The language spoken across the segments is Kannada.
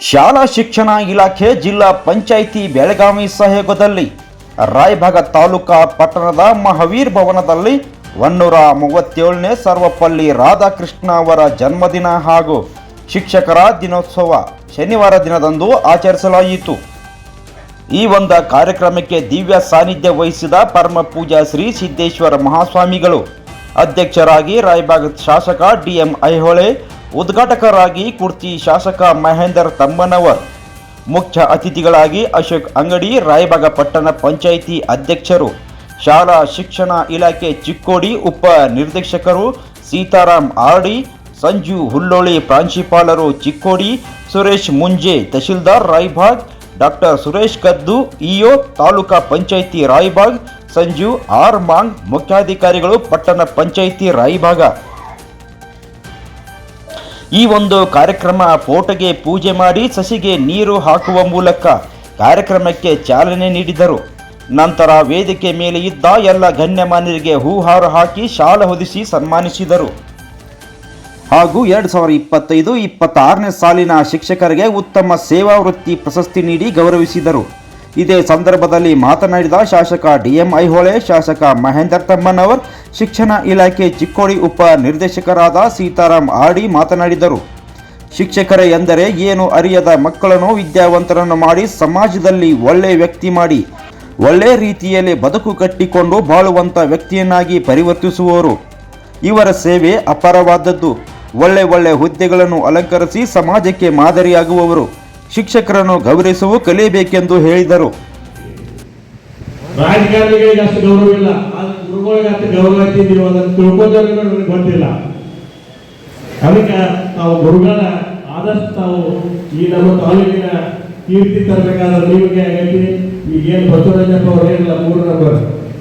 ಶಾಲಾ ಶಿಕ್ಷಣ ಇಲಾಖೆ ಜಿಲ್ಲಾ ಪಂಚಾಯಿತಿ ಬೆಳಗಾವಿ ಸಹಯೋಗದಲ್ಲಿ ರಾಯಭಾಗ ತಾಲೂಕಾ ಪಟ್ಟಣದ ಮಹಾವೀರ್ ಭವನದಲ್ಲಿ ಒನ್ನೂರ ಮೂವತ್ತೇಳನೇ ಸರ್ವಪಲ್ಲಿ ರಾಧಾಕೃಷ್ಣ ಅವರ ಜನ್ಮದಿನ ಹಾಗೂ ಶಿಕ್ಷಕರ ದಿನೋತ್ಸವ ಶನಿವಾರ ದಿನದಂದು ಆಚರಿಸಲಾಯಿತು. ಈ ಒಂದು ಕಾರ್ಯಕ್ರಮಕ್ಕೆ ದಿವ್ಯ ಸಾನ್ನಿಧ್ಯ ವಹಿಸಿದ ಪರಮ ಪೂಜಾ ಶ್ರೀ ಸಿದ್ದೇಶ್ವರ ಮಹಾಸ್ವಾಮಿಗಳು ಅಧ್ಯಕ್ಷರಾಗಿ ರಾಯಭಾಗ ಶಾಸಕ ಡಿಎಂ ಐಹೊಳೆ ಉದ್ಘಾಟಕರಾಗಿ ಕುರ್ತಿ ಶಾಸಕ ಮಹೇಂದರ್ ತಮ್ಮನವರ್. ಮುಖ್ಯ ಅತಿಥಿಗಳಾಗಿ ಅಶೋಕ್ ಅಂಗಡಿ, ರಾಯಬಾಗ ಪಟ್ಟಣ ಪಂಚಾಯಿತಿ ಅಧ್ಯಕ್ಷರು, ಶಾಲಾ ಶಿಕ್ಷಣ ಇಲಾಖೆ ಚಿಕ್ಕೋಡಿ ಉಪ ನಿರ್ದೇಶಕರು ಸೀತಾರಾಮ್ ಆರ್ಡಿ, ಸಂಜು ಹುಲ್ಲೋಳಿ ಪ್ರಾಂಶುಪಾಲರು ಚಿಕ್ಕೋಡಿ, ಸುರೇಶ್ ಮುಂಜೆ ತಹಶೀಲ್ದಾರ್ ರಾಯ್ಬಾಗ್, ಡಾಕ್ಟರ್ ಸುರೇಶ್ ಕದ್ದು ಇಒ ತಾಲೂಕಾ ಪಂಚಾಯಿತಿ ರಾಯ್ಬಾಗ್, ಸಂಜು ಆರ್ ಮಾಂಗ್ ಮುಖ್ಯಾಧಿಕಾರಿಗಳು ಪಟ್ಟಣ ಪಂಚಾಯಿತಿ ರಾಯಬಾಗ. ಈ ಒಂದು ಕಾರ್ಯಕ್ರಮ ಫೋಟೋಗೆ ಪೂಜೆ ಮಾಡಿ ಸಸಿಗೆ ನೀರು ಹಾಕುವ ಮೂಲಕ ಕಾರ್ಯಕ್ರಮಕ್ಕೆ ಚಾಲನೆ ನೀಡಿದರು. ನಂತರ ವೇದಿಕೆ ಮೇಲೆ ಇದ್ದ ಎಲ್ಲ ಗಣ್ಯಮಾನ್ಯರಿಗೆ ಹೂಹಾರ ಹಾಕಿ ಶಾಲ ಹೊದಿಸಿ ಸನ್ಮಾನಿಸಿದರು. ಹಾಗೂ ಎರಡು ಸಾವಿರದ ಇಪ್ಪತ್ತೈದು, ಇಪ್ಪತ್ತಾರನೇ ಸಾಲಿನ ಶಿಕ್ಷಕರಿಗೆ ಉತ್ತಮ ಸೇವಾ ವೃತ್ತಿ ಪ್ರಶಸ್ತಿ ನೀಡಿ ಗೌರವಿಸಿದರು. ಇದೇ ಸಂದರ್ಭದಲ್ಲಿ ಮಾತನಾಡಿದ ಶಾಸಕ ಡಿಎಂ ಐಹೊಳೆ, ಶಾಸಕ ಮಹೇಂದರ್ ತಮ್ಮನವರ್ ಶಿಕ್ಷಣ ಇಲಾಖೆ ಚಿಕ್ಕೋಡಿ ಉಪ ನಿರ್ದೇಶಕರಾದ ಸೀತಾರಾಮ್ ಆಡಿ ಮಾತನಾಡಿದರು. ಶಿಕ್ಷಕರ ಎಂದರೆ ಏನು ಅರಿಯದ ಮಕ್ಕಳನ್ನು ವಿದ್ಯಾವಂತರನ್ನು ಮಾಡಿ ಸಮಾಜದಲ್ಲಿ ಒಳ್ಳೆ ವ್ಯಕ್ತಿ ಮಾಡಿ, ಒಳ್ಳೆ ರೀತಿಯಲ್ಲಿ ಬದುಕು ಕಟ್ಟಿಕೊಂಡು ಬಾಳುವಂಥ ವ್ಯಕ್ತಿಯನ್ನಾಗಿ ಪರಿವರ್ತಿಸುವವರು. ಇವರ ಸೇವೆ ಅಪಾರವಾದದ್ದು. ಒಳ್ಳೆ ಒಳ್ಳೆ ಹುದ್ದೆಗಳನ್ನು ಅಲಂಕರಿಸಿ ಸಮಾಜಕ್ಕೆ ಮಾದರಿಯಾಗುವವರು. ಶಿಕ್ಷಕರನ್ನು ಗೌರವಿಸುವ ಕಲಿಯಬೇಕೆಂದು ಹೇಳಿದರು. ರಾಜಕಾರಣಿಗಳಿಗೆ ಅಷ್ಟು ಗೌರವ ಇಲ್ಲ. ಗುರುಗಳಿಗೆ ಅಷ್ಟು ಗೌರವ ಇದ್ದೀವಿ ಅದನ್ನು ತಿಳ್ಕೊಂಡ್ರೆ ನನಗೆ ಗೊತ್ತಿಲ್ಲ. ಅದಕ್ಕೆ ನಾವು ಗುರುಗಳ ಆದಷ್ಟು ತಾವು ಈ ನಮ್ಮ ತಾಲೂಕಿನ ಕೀರ್ತಿ ತರಬೇಕಾದ್ರೆ ನೀವಿಗೆ ಹೇಳ್ತೀನಿ ಈಗೇನು ಬಸವರಾಜಪ್ಪ ಅವ್ರು ಏನಿಲ್ಲ, ಮೂರು ನಂಬರ್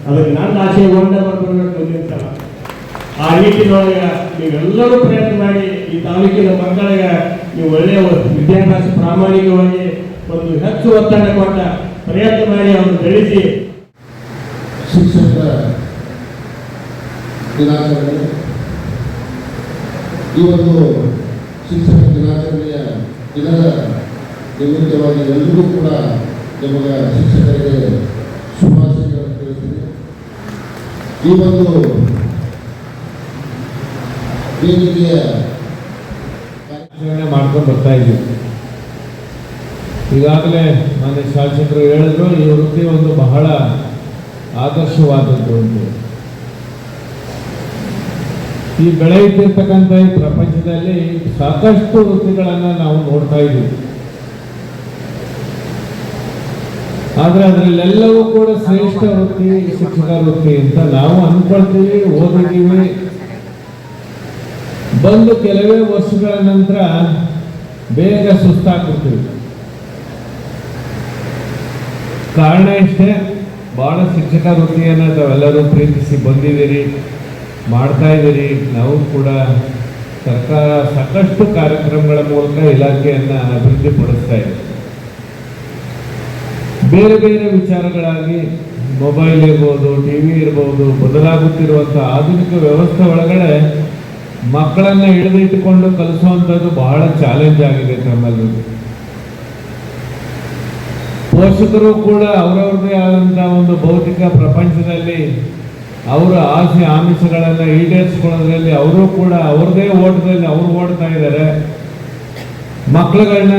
ಅದಕ್ಕೆ ನನ್ನ ಆಸೆ ಒನ್ ನಂಬರ್ ಬರಬೇಕು ಸಲ ಆ ನಿಟ್ಟಿನೊಳಗೆ ನೀವೆಲ್ಲರೂ ಪ್ರಯತ್ನ ಮಾಡಿ ಈ ತಾಲೂಕಿನ ಮಕ್ಕಳಿಗೆ ನೀವು ಒಳ್ಳೆಯ ವಿದ್ಯಾಭ್ಯಾಸ ಪ್ರಾಮಾಣಿಕವಾಗಿ ಒಂದು ಹೆಚ್ಚು ಒತ್ತಡ ಕೊಟ್ಟ ಪ್ರಯತ್ನ ಮಾಡಿ ಅವನು ಬೆಳೆಸಿ ಶಿಕ್ಷಕರ ದಿನಾಚರಣೆ. ಈ ಒಂದು ಶಿಕ್ಷಕ ದಿನಾಚರಣೆಯ ದಿನದ ನಿಮಿತ್ತವಾಗಿ ಎಲ್ಲರಿಗೂ ಕೂಡ ನಿಮಗೆ ಶಿಕ್ಷಕರಿಗೆ ಶುಭಾಶಯಗಳನ್ನು ತಿಳಿಸಿದೆ ಈ ಒಂದು ವೇದಿಕೆಯ ಕಾರ್ಯಾಚರಣೆ ಮಾಡ್ಕೊಂಡು ಬರ್ತಾ ಇದ್ದೀವಿ. ಈಗಾಗಲೇ ಮಾನ್ಯ ಶಾಸಕರು ಹೇಳಿದ್ರು, ಈ ವೃತ್ತಿ ಒಂದು ಬಹಳ ಆದರ್ಶವಾದದ್ದು ಒಂದು. ಈ ಬೆಳೆಯುತ್ತಿರ್ತಕ್ಕಂಥ ಈ ಪ್ರಪಂಚದಲ್ಲಿ ಸಾಕಷ್ಟು ವೃತ್ತಿಗಳನ್ನು ನಾವು ನೋಡ್ತಾ ಇದ್ದೀವಿ. ಆದ್ರೆ ಅದರಲ್ಲೆಲ್ಲವೂ ಕೂಡ ಶ್ರೇಷ್ಠ ವೃತ್ತಿ, ಶಿಕ್ಷಕ ವೃತ್ತಿ ಅಂತ ನಾವು ಅನ್ಕೊಳ್ತೀವಿ, ಓದಿದ್ದೀವಿ. ಬಂದು ಕೆಲವೇ ವರ್ಷಗಳ ನಂತರ ಬೇಗ ಸುಸ್ತಾಗ್ಬಿಡ್ತೀವಿ. ಕಾರಣ ಇಷ್ಟೇ. ಬಹಳ ಶಿಕ್ಷಕ ವೃತ್ತಿಯನ್ನು ತಾವೆಲ್ಲರೂ ಪ್ರೀತಿಸಿ ಬಂದಿದ್ದೀರಿ, ಮಾಡ್ತಾ ಇದ್ದೀರಿ. ನಾವು ಕೂಡ ಸರ್ಕಾರ ಸಾಕಷ್ಟು ಕಾರ್ಯಕ್ರಮಗಳ ಮೂಲಕ ಇಲಾಖೆಯನ್ನು ಅಭಿವೃದ್ಧಿ ಪಡಿಸ್ತಾ ಇದೆ. ಬೇರೆ ಬೇರೆ ವಿಚಾರಗಳಾಗಿ ಮೊಬೈಲ್ ಇರ್ಬೋದು ಟಿ ವಿ ಇರ್ಬೋದು, ಬದಲಾಗುತ್ತಿರುವಂಥ ಆಧುನಿಕ ವ್ಯವಸ್ಥೆ ಒಳಗಡೆ ಮಕ್ಕಳನ್ನು ಹಿಡಿದಿಟ್ಟುಕೊಂಡು ಕಲಿಸುವಂಥದ್ದು ಬಹಳ ಚಾಲೆಂಜ್ ಆಗಿದೆ ನಮ್ಮಲ್ಲಿ. ಪೋಷಕರು ಕೂಡ ಅವರವ್ರದೇ ಆದಂಥ ಒಂದು ಭೌತಿಕ ಪ್ರಪಂಚದಲ್ಲಿ ಅವರ ಆಸೆ ಆಮಿಷಗಳನ್ನು ಈಡೇರಿಸ್ಕೊಳ್ಳೋದ್ರಲ್ಲಿ ಅವರು ಕೂಡ ಅವ್ರದೇ ಓಟದಲ್ಲಿ ಅವರು ಓಡ್ತಾ ಇದ್ದಾರೆ. ಮಕ್ಕಳುಗಳನ್ನ